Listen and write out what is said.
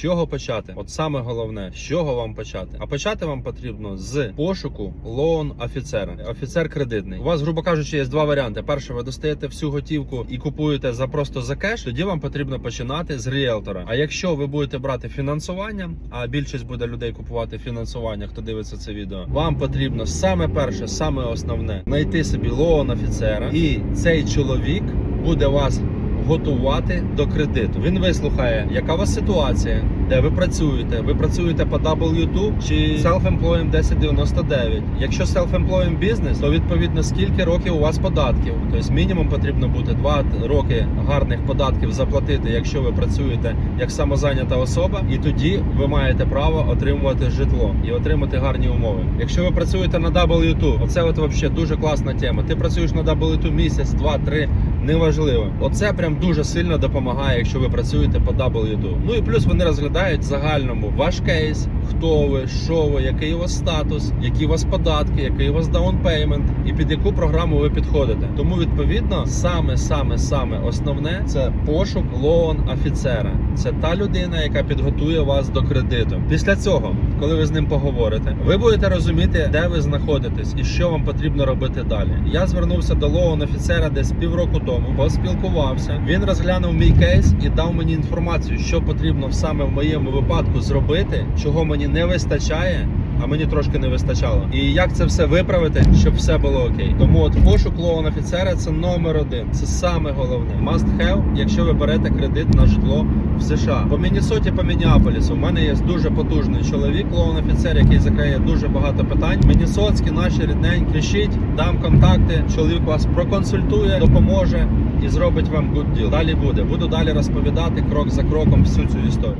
Чого почати? От саме головне, з чого вам почати? А почати вам потрібно з пошуку лоун офіцера. Офіцер кредитний. У вас, грубо кажучи, є два варіанти. Перше, ви достаєте всю готівку і купуєте за просто за кеш. Тоді вам потрібно починати з ріелтора. А якщо ви будете брати фінансування, а більшість буде людей купувати фінансування, хто дивиться це відео, вам потрібно саме перше, саме основне знайти собі лоун офіцера, і цей чоловік буде вас готувати до кредиту. Він вислухає, яка у вас ситуація, де ви працюєте. Ви працюєте по W2 чи Self-Employed 1099. Якщо Self-Employed бізнес, то відповідно скільки років у вас податків. Тобто мінімум потрібно бути 2 роки гарних податків заплатити, якщо ви працюєте як самозайнята особа, і тоді ви маєте право отримувати житло і отримати гарні умови. Якщо ви працюєте на W2, оце от вообще дуже класна тема. Ти працюєш на W2 місяць, два, три. Неважливо, оце прям дуже сильно допомагає, якщо ви працюєте по W2. Ну і плюс вони розглядають в загальному ваш кейс, хто ви, що ви, який у вас статус, які у вас податки, який у вас даунпеймент і під яку програму ви підходите. Тому відповідно саме саме саме основне це пошук лоун офіцера. Це та людина, яка підготує вас до кредиту. Після цього, коли ви з ним поговорите, ви будете розуміти, де ви знаходитесь і що вам потрібно робити далі. Я звернувся до лоун офіцера десь півроку тому, поспілкувався. Він розглянув мій кейс і дав мені інформацію, що потрібно саме в моєму випадку зробити, чого мені не вистачає. А мені трошки не вистачало. І як це все виправити, щоб все було окей. Тому от пошук лоун офіцера це номер один. Це саме головне. Must have, якщо ви берете кредит на житло в США. По Міннесоті, по Мініаполісу. У мене є дуже потужний чоловік, лоун офіцер, який закриє дуже багато питань. Міннесотські наші рідненькі. Пишіть, дам контакти. Чоловік вас проконсультує, допоможе і зробить вам good deal. Далі буде. Буду далі розповідати крок за кроком всю цю історію.